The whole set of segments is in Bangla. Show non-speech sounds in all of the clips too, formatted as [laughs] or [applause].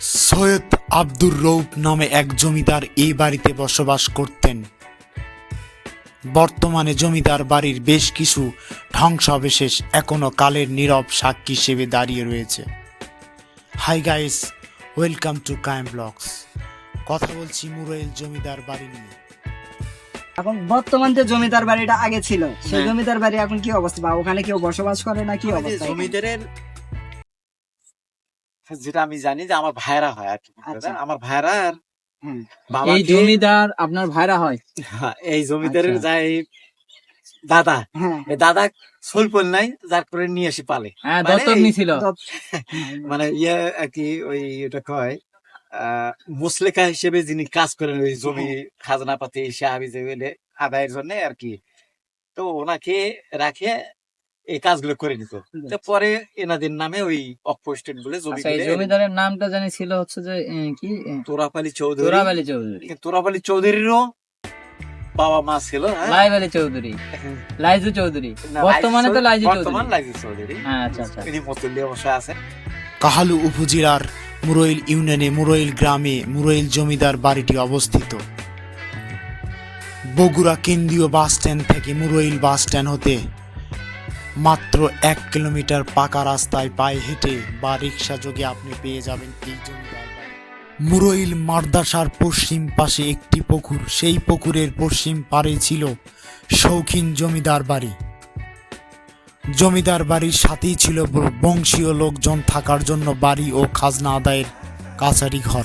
সৈয়দ আব্দুর রৌফ নামে এক জমিদার এই বাড়িতে বসবাস করতেন। বর্তমানে জমিদার বাড়ির বেশ কিছু ধ্বংসাবশেষ এখনও কালের নীরব সাক্ষী হিসেবে দাঁড়িয়ে রয়েছে। হাই গাইস ওয়েলকাম টু কাইম ব্লগস। কথা বলছি মুরাইল জমিদার বাড়ি নিয়ে। এখন বর্তমান যে জমিদার বাড়িটা আগে ছিল সেই হ্যাঁ। জমিদার বাড়ি এখন কি অবস্থা? বা ওখানে কেউ বসবাস করে না কি অবস্থা? জমিদারের যেটা আমি জানি যে আমার ভাইরা হয় আর কি আচ্ছা। আমার ভাইরা আর। এই জমিদার আপনার ভাইরা হয় হ্যাঁ, এই জমিদারের আচ্ছা। যাই দাদা হ্যাঁ দাদা সোলপল নাই যার করে নিয়ে আসি পালে হ্যাঁ মানে মানে ইয়ে আর কি ওই এটা কয় আহ মুসলেখা হিসেবে যিনি কাজ করেন ওই জমি খাজনা পাতি সাহাবি যে আদায়ের জন্য আর কি তো ওনাকে রাখে এই কাজগুলো করে নিত। পরে এনাদের নামে ওই অপোস্টেড বলে জমি আচ্ছা জমিদারের নামটা জানি ছিল হচ্ছে যে কি? তোরাপালি চৌধুরী। তোরাব আলী চৌধুরী তোরাপালি চৌধুরীরও বাবা মা ছিল হ্যাঁ? লাইব আলী চৌধুরী। [laughs] লাইজু চৌধুরী। বর্তমানে তো লাইজু বর্তমান লাইজু চৌধুরী। হ্যাঁ আচ্ছা আচ্ছা। ইনি আছে। কাহালু উপজেলার মুরইল ইউনিয়নে মুরইল গ্রামে মুরইল জমিদার বাড়িটি অবস্থিত। বগুড়া কেন্দ্রীয় বাস স্ট্যান্ড থেকে মুরইল বাস স্ট্যান্ড হতে মাত্র এক কিলোমিটার পাকা রাস্তায় পায়ে হেঁটে বা রিক্সা যোগে আপনি পেয়ে যাবেন এই জমিদার মুরইল মারদাসার পশ্চিম পাশে একটি পুকুর, সেই পুকুরের পশ্চিম পাড়ে ছিল শৌখিন জমিদার বাড়ি। জমিদার বাড়ির সাথেই ছিল বংশীয় লোকজন থাকার জন্য বাড়ি ও খাজনা আদায়ের কাছারি ঘর।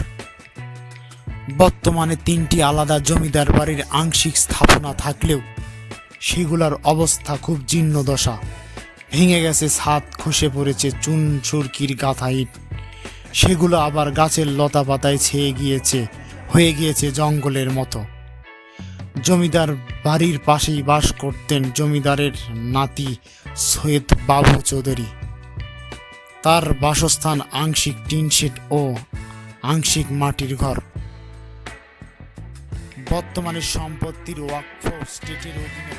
বর্তমানে তিনটি আলাদা জমিদার বাড়ির আংশিক স্থাপনা থাকলেও সেগুলোর অবস্থা খুব জীর্ণ দশা ভেঙে গেছে ছাদ, খসে পড়েছে চুন, সুরকির গাথা ইট। সেগুলো আবার গাছের লতা পাতায় ছেয়ে গিয়েছে, হয়ে গিয়েছে জঙ্গলের মতো। জমিদার বাড়ির পাশেই বাস করতেন জমিদারের নাতি সৈয়দ বাবু চৌধুরী। তার বাসস্থান আংশিক টিনশেড ও আংশিক মাটির ঘর। বর্তমানে সম্পত্তির ওয়াকফ স্টেটের অধীনে